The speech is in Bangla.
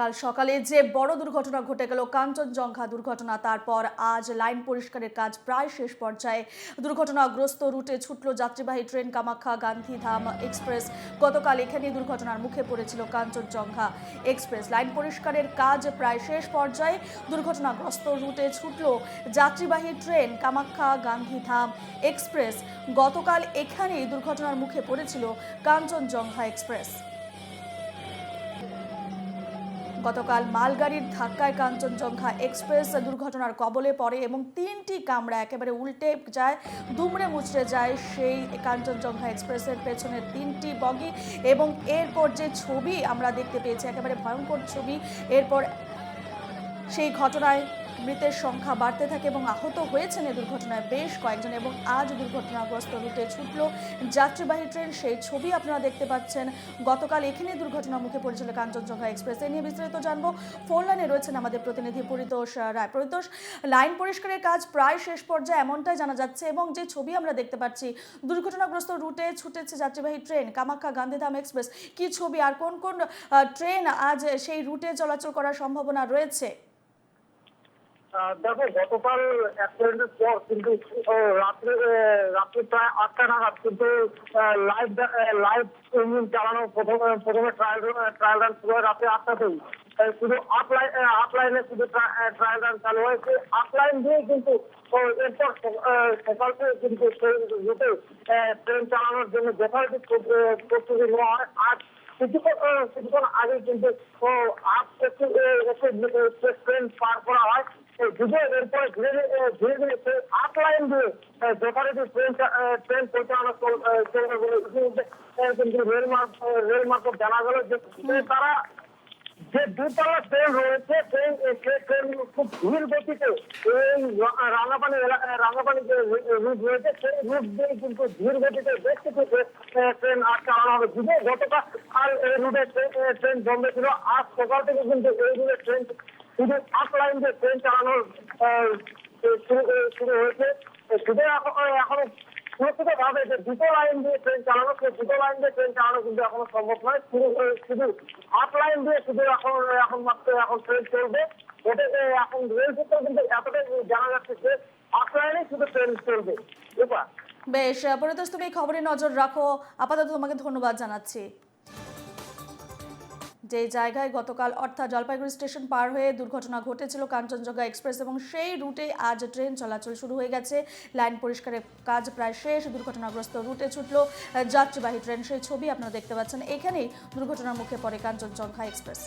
কাল সকালে যে বড় দুর্ঘটনা ঘটে গেল, কাঞ্চনজঙ্ঘা দুর্ঘটনা, তারপর আজ লাইন পরিষ্কারের কাজ প্রায় শেষ পর্যায়ে। দুর্ঘটনাগ্রস্ত রুটে ছুটল যাত্রীবাহী ট্রেন কামাখ্যা গান্ধীধাম এক্সপ্রেস। গতকাল এখানে দুর্ঘটনার মুখে পড়েছিল কাঞ্চনজঙ্ঘা এক্সপ্রেস। লাইন পরিষ্কারের কাজ প্রায় শেষ পর্যায়ে দুর্ঘটনাগ্রস্ত রুটে ছুটল যাত্রীবাহী ট্রেন কামাখ্যা গান্ধীধাম এক্সপ্রেস। গতকাল এখানেই দুর্ঘটনার মুখে পড়েছিল কাঞ্চনজঙ্ঘা এক্সপ্রেস। গতকাল মালগাড়ির ধাক্কায় কাঞ্চনজঙ্ঘা এক্সপ্রেস দুর্ঘটনার কবলে পড়ে এবং তিনটি কামরা একেবারে উল্টে যায়, দুমড়ে মুচড়ে যায় সেই কাঞ্চনজঙ্ঘা এক্সপ্রেসের পেছনের তিনটি বগি এবং এরপর যে ছবি আমরা দেখতে পেয়েছি, একেবারে ভয়ঙ্কর ছবি, এরপর সেই ঘটনায় মৃতের সংখ্যা বাড়তে থাকে এবং আহত হয়েছেন এই দুর্ঘটনায় বেশ কয়েকজন এবং আজ দুর্ঘটনাগ্রস্ত রুটে ছুটল যাত্রীবাহী ট্রেন। সেই ছবি আপনারা দেখতে পাচ্ছেন। গতকাল এখানে দুর্ঘটনার মুখে পড়েছিল কাঞ্চনজঙ্ঘা এক্সপ্রেস। এ নিয়ে বিস্তারিত জানব। ফোন লাইনে রয়েছেন আমাদের প্রতিনিধি পরিতোষ রায়। পরিতোষ, লাইন পরিষ্কারের কাজ প্রায় শেষ পর্যায়ে এমনটাই জানা যাচ্ছে এবং যে ছবি আমরা দেখতে পাচ্ছি, দুর্ঘটনাগ্রস্ত রুটে ছুটেছে যাত্রীবাহী ট্রেন, কামাখ্যা গান্ধীধাম এক্সপ্রেস। কি ছবি আর কোন কোন ট্রেন আজ সেই রুটে চলাচল করার সম্ভাবনা রয়েছে? দেখো, গতকাল অ্যাক্সিডেন্টের পর কিন্তু রাত্রে রাত্রে প্রায় আটটা নাগাদ কিন্তু লাইভ লাইভ ইঞ্জিন চালানো প্রথমে প্রথমে ট্রায়াল ট্রায়াল রান শুরু হয় রাত্রে আটটাতেই শুধু আপলাইন আপলাইনে আপ লাইনে শুধু ট্রায়াল রান চালু হয়েছে আপ লাইন দিয়ে কিন্তু এরপর সকাল থেকে কিন্তু সেই রুটে ট্রেন চালানোর জন্য যথারীতি প্রস্তুতি নেওয়া হয়। আর কিছুক্ষণ কিছুক্ষণ আগে কিন্তু আপ একটু ট্রেন পার করা হয়। যদিও এরপরে ধীরে ধীরে ধীরে সেই আপ লাইন দিয়ে আহ, যথারীতি ট্রেন ট্রেন পরিচালনা চল- চলবে বলে কিন্তু রেল মার্ক রেল মার্ফত জানা গেল যে যে তারা যে দুতলা ট্রেন রয়েছে ট্রেন ট্রেন খুব ধীর গতিতে এই রাঙাপানি রাঙাপানি যে রুট রয়েছে সেই রুট দিয়ে কিন্তু ধীর গতিতে বেশ কিছু ট্রেন আর চালানো হবে। যদিও গতকাল আর এই রুটে ট্রেন ট্রেন বন্ধ ছিল আজ সকাল থেকে কিন্তু এই রুটে ট্রেন শুধু আপ লাইন দিয়ে ট্রেন চালানোর শুরু হয়েছে শুধু এখন সুরক্ষিত ভাবে যে দুটো লাইন দিয়ে ট্রেন চালানো, সেই দুটো লাইন দিয়ে ট্রেন চালানো কিন্তু এখনও সম্ভব নয়। শুধু শুধু আপ লাইন দিয়ে শুধু এখন এখন মাত্র এখন ট্রেন চলবে। ওটা এখন রেল সূত্র কিন্তু এতটাই জানা যাচ্ছে যে আপ লাইনে শুধু ট্রেন চলবে। বেশ পরিতোষ, তুমি খবরে নজর রাখো। আপাতত তোমাকে ধন্যবাদ জানাচ্ছি। যে জায়গায় গতকাল অর্থাৎ জলপাইগুড়ি স্টেশন পার হয়ে দুর্ঘটনা ঘটেছিল কাঞ্চনজঙ্ঘা এক্সপ্রেস এবং সেই রুটে আজ ট্রেন চলাচল শুরু হয়ে গেছে। লাইন পরিষ্কারের কাজ প্রায় শেষ, দুর্ঘটনাগ্রস্ত রুটে ছুটল যাত্রীবাহী ট্রেন। সেই ছবি আপনারা দেখতে পাচ্ছেন। এখানেই দুর্ঘটনার মুখে পড়ে কাঞ্চনজঙ্ঘা এক্সপ্রেস।